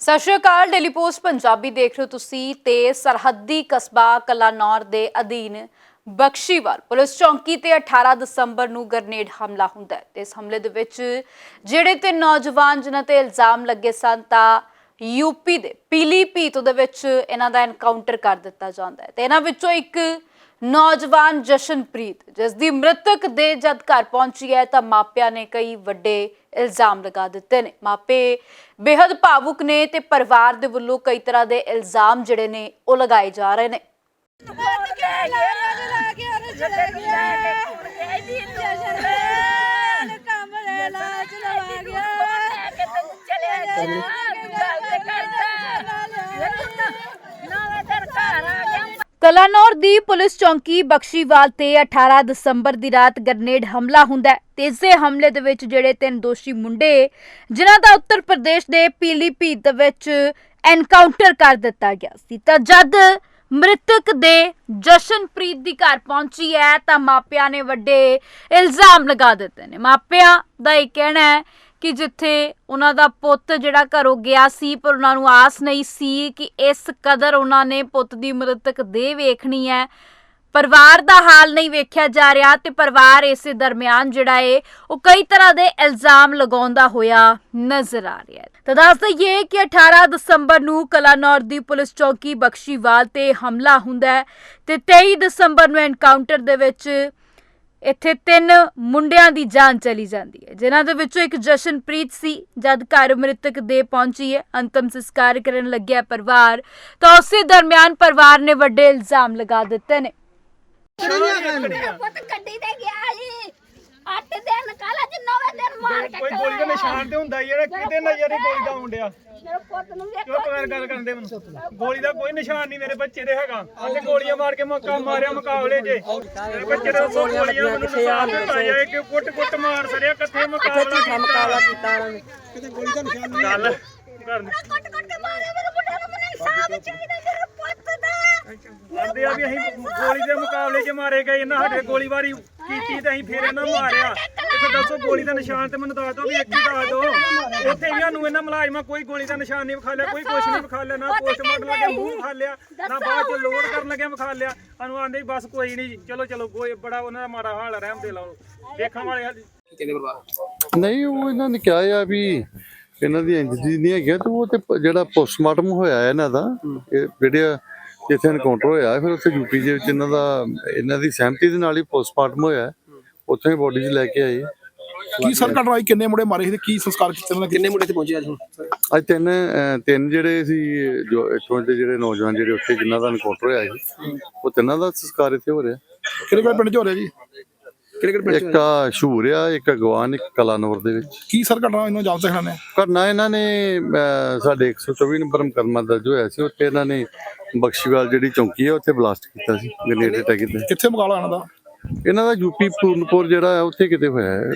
ਸਤਿ ਸ਼੍ਰੀ ਅਕਾਲ ਡੇਲੀ ਪੋਸਟ ਪੰਜਾਬੀ ਦੇਖ ਰਹੇ ਹੋ ਤੁਸੀਂ ਤੇ ਸਰਹੱਦੀ ਕਸਬਾ ਕਲਾਨੌਰ ਦੇ ਅਧੀਨ ਬਖਸ਼ੀਵਾਲ ਪੁਲਿਸ ਚੌਂਕੀ ਤੇ 18 ਦਸੰਬਰ ਨੂੰ ਗ੍ਰਨੇਡ ਹਮਲਾ ਹੁੰਦਾ ਹੈ। ਤੇ ਇਸ ਹਮਲੇ ਦੇ ਵਿੱਚ ਜਿਹੜੇ ਤੇ ਨੌਜਵਾਨ ਜਿਨ੍ਹਾਂ ਤੇ ਇਲਜ਼ਾਮ ਲੱਗੇ ਸਨ ਤਾਂ ਯੂਪੀ ਦੇ ਪੀਲੀਭੀਤ ਦੇ ਵਿੱਚ ਇਹਨਾਂ ਦਾ ਐਨਕਾਊਂਟਰ ਕਰ ਦਿੱਤਾ ਜਾਂਦਾ ਹੈ। ਤੇ ਇਹਨਾਂ ਵਿੱਚੋਂ ਇੱਕ ਨੌਜਵਾਨ ਜਸ਼ਨਪ੍ਰੀਤ, ਜਿਸ ਦੀ ਮ੍ਰਿਤਕ ਦੇ ਜਦ ਘਰ ਪਹੁੰਚੀ ਹੈ ਤਾਂ ਮਾਪਿਆਂ ਨੇ ਕਈ ਵੱਡੇ ਇਲਜ਼ਾਮ ਲਗਾ ਦਿੱਤੇ ਨੇ। ਮਾਪੇ ਬੇहद ਭਾਵੁਕ ਨੇ ਤੇ ਪਰਿਵਾਰ ਦੇ ਵੱਲੋਂ ਕਈ ਤਰ੍ਹਾਂ ਦੇ ਇਲਜ਼ਾਮ ਜਿਹੜੇ ਨੇ ਉਹ ਲਗਾਏ ਜਾ ਰਹੇ ਨੇ। ਕਲਾਨੌਰ ਦੀ ਪੁਲਿਸ ਚੌਂਕੀ ਬਖਸ਼ੀਵਾਲ ਤੇ 18 ਦਸੰਬਰ ਦੀ ਰਾਤ ਗ੍ਰਨੇਡ ਹਮਲਾ ਹੁੰਦਾ ਹੈ। ਤੇ ਇਸੇ ਹਮਲੇ ਦੇ ਵਿੱਚ ਜਿਹੜੇ ਤਿੰਨ ਦੋਸ਼ੀ ਮੁੰਡੇ, ਜਿਨ੍ਹਾਂ ਦਾ ਉੱਤਰ ਪ੍ਰਦੇਸ਼ ਦੇ ਪੀਲੀਭੀਤ ਦੇ ਵਿੱਚ ਐਨਕਾਊਂਟਰ ਕਰ ਦਿੱਤਾ ਗਿਆ ਸੀ। ਤਾਂ ਜਦ ਮ੍ਰਿਤਕ ਦੇ ਜਸ਼ਨਪ੍ਰੀਤ ਦੀ ਘਰ ਪਹੁੰਚੀ ਹੈ, ਤਾਂ ਮਾਪਿਆਂ ਨੇ ਵੱਡੇ ਇਲਜ਼ਾਮ ਲਗਾ ਦਿੱਤੇ ਨੇ। ਮਾਪਿਆਂ ਦਾ ਇਹ ਕਹਿਣਾ ਹੈ ਕਿ ਜਿੱਥੇ ਉਹਨਾਂ ਦਾ ਪੁੱਤ ਜਿਹੜਾ ਘਰੋਂ ਗਿਆ ਸੀ, ਪਰ ਉਹਨਾਂ ਨੂੰ ਆਸ ਨਹੀਂ ਸੀ ਕਿ ਇਸ ਕਦਰ ਉਹਨਾਂ ਨੇ ਪੁੱਤ ਦੀ ਮ੍ਰਿਤਕ ਦੇ ਵੇਖਣੀ ਹੈ। ਪਰਿਵਾਰ ਦਾ ਹਾਲ ਨਹੀਂ ਵੇਖਿਆ ਜਾ ਰਿਹਾ ਤੇ ਪਰਿਵਾਰ ਇਸੇ ਦਰਮਿਆਨ ਜਿਹੜਾ ਏ, ਉਹ ਕਈ ਤਰ੍ਹਾਂ ਦੇ ਇਲਜ਼ਾਮ ਲਗਾਉਂਦਾ ਹੋਇਆ ਨਜ਼ਰ ਆ ਰਿਹਾ ਹੈ। ਤਾਂ ਦੱਸ ਦਈਏ ਕਿ 18 ਦਸੰਬਰ ਨੂੰ ਕਲਾਨੌਰ ਦੀ ਪੁਲਿਸ ਚੌਕੀ ਬਖਸ਼ੀਵਾਲ ਤੇ ਹਮਲਾ ਹੁੰਦਾ ਹੈ ਤੇ 23 ਦਸੰਬਰ ਨੂੰ ਐਨਕਾਊਂਟਰ ਦੇ ਵਿੱਚ ਇੱਥੇ ਤਿੰਨ ਮੁੰਡਿਆਂ ਦੀ ਜਾਨ ਚਲੀ ਜਾਂਦੀ ਹੈ ਜਿਨ੍ਹਾਂ ਦੇ ਵਿੱਚੋਂ ਇੱਕ ਜਸ਼ਨਪ੍ਰੀਤ ਸੀ ਜਦ ਘਰ ਮ੍ਰਿਤਕ ਦੇ ਪਹੁੰਚੀ ਹੈ ਅੰਤਮ ਸੰਸਕਾਰ ਕਰਨ ਲੱਗਿਆ ਪਰਿਵਾਰ ਤਾਂ ਉਸੇ ਦਰਮਿਆਨ ਪਰਿਵਾਰ ਨੇ ਵੱਡੇ ਇਲਜ਼ਾਮ ਲਗਾ ਦਿੱਤੇ ਨੇ। ਮੇਰਾ ਪੁੱਤ ਗੱਡੀ ਤੇ ਗਿਆ ਜੀ ਅੱਠ ਦਿਨ ਕਾਲਾ ਜੀ ਨਵੇਂ ਦਿਨ ਮਾਰ ਕੇ ਕੋਈ ਗੋਲੀ ਦਾ ਨਿਸ਼ਾਨ ਤੇ ਹੁੰਦਾ ਹੀ ਜਿਹੜਾ ਕਿਤੇ ਨਜ਼ਰ ਹੀ ਗੋਲੀ ਦਾ ਆਉਣ ਡਿਆ। ਮੇਰੇ ਪੁੱਤ ਨੂੰ ਵੇਖੋ ਕਿਉਂ ਕਵੇਰ ਗੱਲ ਕਰਦੇ ਮੈਨੂੰ। ਗੋਲੀ ਦਾ ਕੋਈ ਨਿਸ਼ਾਨ ਨਹੀਂ ਮੇਰੇ ਬੱਚੇ ਦੇ ਹੈਗਾ। ਅੱਜ ਗੋਲੀਆਂ ਮਾਰ ਕੇ ਮੌਕਾ ਮਾਰਿਆ ਮੁਕਾਬਲੇ 'ਚ। ਮੇਰੇ ਬੱਚੇ ਦੇ ਦੋ ਗੋਲੀਆਂ ਮੈਨੂੰ ਨਿਸ਼ਾਨ ਦਿੱਤਾ ਜਾਏ ਕਿ ਕੁੱਟ ਕੁੱਟ ਮਾਰ ਸਰਿਆ ਕਿੱਥੇ ਮੁਕਾਬਲਾ ਮੁਕਾਬਲਾ ਕੀਤਾ ਕਿਤੇ। ਗੋਲੀ ਦਾ ਨਿਸ਼ਾਨ ਨਹੀਂ ਗੱਲ ਕਰਨੀ ਕੱਟ ਕੱਟ ਕੇ ਮਾਰਿਆ ਮੇਰੇ ਮੁੰਡੇ ਨੂੰ ਮੈਨੂੰ ਇਨਸਾਫ ਚਾਹੀਦਾ। ਕਹਿੰਦੇ ਆ ਵੀ ਅਸੀਂ ਗੋਲੀ ਦੇ ਮੁਕਾਬਲੇ 'ਚ ਮਾਰੇ ਗਏ ਇਹਨਾਂ ਸਾਡੇ ਗੋਲੀਬਾਰੀ ਕੀਤੀ ਤੇ ਅਸੀਂ ਫੇਰ ਇਹਨਾਂ ਨੂੰ ਮਾਰਿਆ। ਇੱਥੇ ਦੱਸੋ ਗੋਲੀ ਦਾ ਨਿਸ਼ਾਨ ਤੇ ਮੈਨੂੰ ਦੱਸ ਦਿਓ ਵੀ ਇੱਕ ਹੀ ਦੱਸ ਦਿਓ। ਉੱਥੇ ਇਹਨਾਂ ਨੂੰ ਇਹਨਾਂ ਮੁਲਾਜ਼ਮਾਂ ਕੋਈ ਗੋਲੀ ਦਾ ਨਿਸ਼ਾਨ ਨਹੀਂ ਵਿਖਾ ਲਿਆ ਕੋਈ ਕੁਛ ਨਹੀਂ ਵਿਖਾ ਲਿਆ ਨਾ ਪੋਸਟਮਾਰਟਮ ਲੱਗੇ ਮੂੰਹ ਵਿਖਾ ਲਿਆ ਨਾ ਬਾਅਦ ਚ ਲੋਡ ਕਰਨ ਲੱਗਿਆ ਵਿਖਾ ਲਿਆ। ਸਾਨੂੰ ਆਂਦੇ ਬਸ ਕੋਈ ਨਹੀਂ ਚਲੋ ਚਲੋ ਕੋਈ ਬੜਾ ਉਹਨਾਂ ਦਾ ਮਾੜਾ ਹਾਲ ਰਹਿਮ ਦੇ ਲਾਓ। ਦੇਖਣ ਵਾਲੇ ਹਾਲ ਨਹੀਂ ਉਹ ਇਹਨਾਂ ਨੇ ਕਿਹਾ ਆ ਵੀ ਇਹਨਾਂ ਦੀ ਇੰਜਰੀ ਨਹੀਂ ਹੈਗੀ ਤੇ ਉਹ ਤੇ ਜਿਹੜਾ ਪੋਸਟਮਾਰਟਮ ਹੋਇਆ ਹੈ ਇਹਨਾਂ ਦਾ ਇਹ ਜਿਹੜੇ ਜਿੱਥੇ ਐਨਕਾਊਂਟਰ ਹੋਇਆ ਫਿਰ ਉੱਥੇ ਯੂਪੀ ਦੇ ਵਿੱਚ ਇਹਨਾਂ ਦਾ ਇਹਨਾਂ ਦੀ ਸਹਿਮਤੀ ਦੇ ਨਾਲ ਹੀ ਪੋਸਟਮਾਰਟਮ ਹੋਇਆ ਹੈ। ਉੱਥੋਂ ਹੀ ਬੋਡੀ 'ਚ ਲੈ ਕੇ ਆਏ। ਕੀ ਸਰ ਹੋਈ ਕਿੰਨੇ ਮੁੰਡੇ ਮਾਰੇ ਸੀ ਤੇ ਕੀ ਸੰਸਕਾਰ ਕੀਤੇ ਉਹਨਾਂ ਕਿੰਨੇ ਮੁੰਡੇ ਤੇ ਪਹੁੰਚੇ ਅੱਜ ਹੁਣ? ਅੱਜ ਤਿੰਨ ਤਿੰਨ ਜਿਹੜੇ ਸੀ ਜੋ ਇੱਥੋਂ ਦੇ ਜਿਹੜੇ ਨੌਜਵਾਨ ਜਿਹੜੇ ਉੱਥੇ ਜਿਨ੍ਹਾਂ ਦਾ ਐਨਕਾਊਂਟਰ ਹੋਇਆ ਸੀ ਉਹ ਤਿੰਨਾਂ ਦਾ ਸੰਸਕਾਰ ਇੱਥੇ ਹੋ ਰਿਹਾ। ਕਿਹੜੇ ਕਿਹੜੇ ਪਿੰਡ ਚ ਹੋ ਰਿਹਾ ਜੀ? ਕਿਹੜੇ ਕਿਹੜੇ ਪਿੰਡ ਇੱਕ ਆ ਸ਼ੂਰ ਆ ਇੱਕ ਅਗਵਾਨ ਇੱਕ ਕਲਾਨੌਰ ਦੇ ਵਿੱਚ। ਕੀ ਸਰ ਘਟਨਾ ਇਹਨਾਂ ਜਾਣਦੇ ਹਨ ਨੇ ਕਰਨਾ ਇਹਨਾਂ ਨੇ ਅਹ, ਸਾਡੇ 124 ਨੰਬਰ ਮੁਕੱਦਮਾ ਦਰਜ ਹੋਇਆ ਸੀ ਉੱਥੇ ਇਹਨਾਂ ਨੇ ਬਖਸ਼ੀਵਾਲ ਜਿਹੜੀ ਚੌਂਕੀ ਹੈ ਉੱਥੇ ਬਲਾਸਟ ਕੀਤਾ ਸੀ ਗ੍ਰੇਨੇਡ ਅਟੈਕ ਕੀਤਾ। ਕਿੱਥੇ ਮੁਕਾਲਾ ਇਹਨਾਂ ਦਾ? ਇਹਨਾਂ ਦਾ ਯੂਪੀ ਪੂਰਨਪੁਰ ਜਿਹੜਾ ਹੈ ਉੱਥੇ ਕਿਤੇ ਹੋਇਆ ਹੈ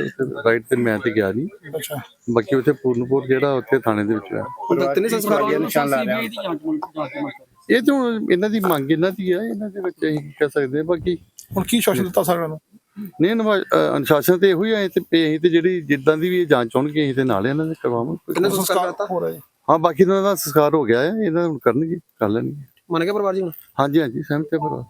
ਰਾਈਟ ਤੇ ਮੈਂ ਤੇ ਗਿਆ ਨਹੀਂ। ਅੱਛਾ। ਬਾਕੀ ਉੱਥੇ ਪੂਰਨਪੁਰ ਜਿਹੜਾ ਉੱਥੇ ਥਾਣੇ ਦੇ ਵਿੱਚ ਹੋਇਆ। ਹੁਣ ਤਿੰਨੇ ਸੰਸਕਾਰ ਹੋ ਗਏ ਨਿਸ਼ਾਨ ਲਾ ਰਿਹਾ। ਇਹ ਤਾਂ ਹੁਣ ਇਹਨਾਂ ਦੀ ਮੰਗ ਇਹਨਾਂ ਦੀ ਹੈ ਇਹਨਾਂ ਦੇ ਵਿੱਚ ਅਸੀਂ ਕੀ ਕਹਿ ਸਕਦੇ ਹਾਂ ਬਾਕੀ ਹੁਣ ਕੀ ਸ਼ਾਸਨ ਦਿੱਤਾ ਸਰ ਇਹਨਾਂ ਨੂੰ? ਨਹੀਂ ਨਵਾ- ਅਹ, ਅਨੁਸ਼ਾਸਨ ਤੇ ਇਹੋ ਹੀ ਹੈ ਤੇ ਅਸੀਂ ਤੇ ਜਿਹੜੀ ਜਿੱਦਾਂ ਦੀ ਵੀ ਇਹ ਜਾਂਚ ਹੋਣਗੇ ਅਸੀਂ ਤੇ ਨਾਲ ਇਹਨਾਂ ਦੇ ਕਰਵਾਵਾਂਗੇ। ਤਿੰਨੇ ਸੰਸਕਾਰ ਹੋ ਰਿਹਾ ਹਾਂ ਬਾਕੀ ਦਾ ਸੰਸਕਾਰ ਹੋ ਗਿਆ ਹੈ ਇਹਨਾਂ ਹੁਣ ਕਰਨਗੇ ਕਰ ਲੈਣਗੇ। ਮੰਨ ਗਿਆ ਪਰਿਵਾਰ ਜੀ ਹੁਣ? ਹਾਂਜੀ ਹਾਂਜੀ ਸਹਿਮਤ ਹੈ ਪਰ